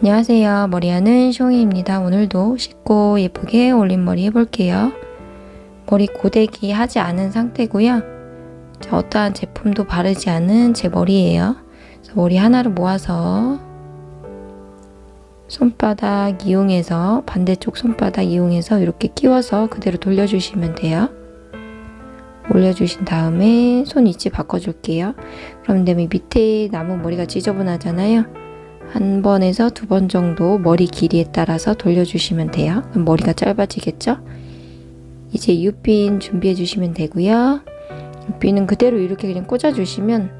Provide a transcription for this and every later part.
안녕하세요. 머리하는 숑이입니다. 오늘도 쉽고 예쁘게 올림머리 해볼게요. 머리 고데기 하지 않은 상태고요. 자, 어떠한 제품도 바르지 않은 제 머리예요. 머리 하나를 모아서 손바닥 이용해서 반대쪽 손바닥 이용해서 이렇게 끼워서 그대로 돌려주시면 돼요. 올려주신 다음에 손 위치 바꿔줄게요. 그럼 다음에 밑에 남은 머리가 지저분하잖아요. 한 번에서 두 번 정도 머리 길이에 따라서 돌려주시면 돼요. 머리가 짧아지겠죠? 이제 유핀 준비해 주시면 되고요. 유핀은 그대로 이렇게 그냥 꽂아주시면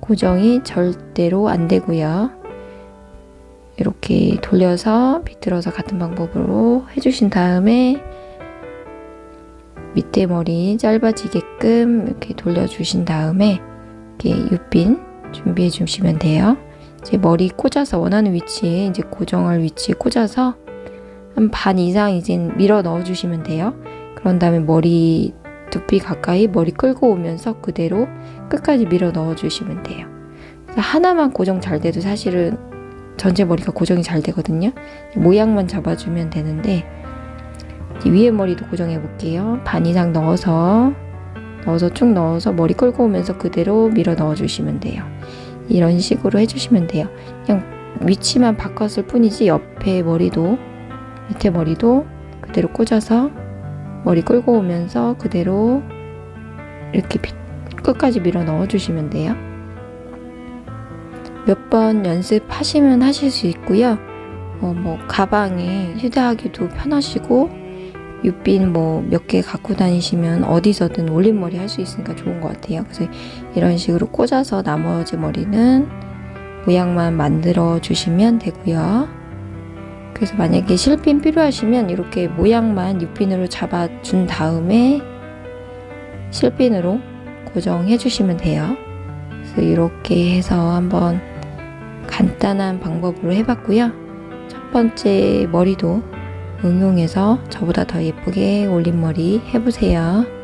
고정이 절대로 안 되고요. 이렇게 돌려서 비틀어서 같은 방법으로 해주신 다음에 밑에 머리 짧아지게끔 이렇게 돌려주신 다음에 이렇게 유핀 준비해 주시면 돼요. 이제 머리 꽂아서 원하는 위치에 이제 고정할 위치에 꽂아서 한 반 이상 이제 밀어 넣어 주시면 돼요. 그런 다음에 머리 두피 가까이 머리 끌고 오면서 그대로 끝까지 밀어 넣어 주시면 돼요. 하나만 고정 잘 돼도 사실은 전체 머리가 고정이 잘 되거든요. 모양만 잡아주면 되는데 위에 머리도 고정해 볼게요. 반 이상 넣어서 넣어서 쭉 넣어서 머리 끌고 오면서 그대로 밀어 넣어 주시면 돼요. 이런 식으로 해주시면 돼요. 그냥 위치만 바꿨을 뿐이지 옆에 머리도 밑에 머리도 그대로 꽂아서 머리 끌고 오면서 그대로 이렇게 끝까지 밀어 넣어 주시면 돼요. 몇 번 연습하시면 하실 수 있고요. 어, 뭐 가방에 휴대하기도 편하시고 유빈 뭐 몇 개 갖고 다니시면 어디서든 올림머리 할 수 있으니까 좋은 것 같아요. 그래서 이런 식으로 꽂아서 나머지 머리는 모양만 만들어 주시면 되고요. 그래서 만약에 실핀 필요하시면 이렇게 모양만 유핀으로 잡아준 다음에 실핀으로 고정해 주시면 돼요. 그래서 이렇게 해서 한번 간단한 방법으로 해봤고요. 첫 번째 머리도 응용해서 저보다 더 예쁘게 올림머리 해보세요.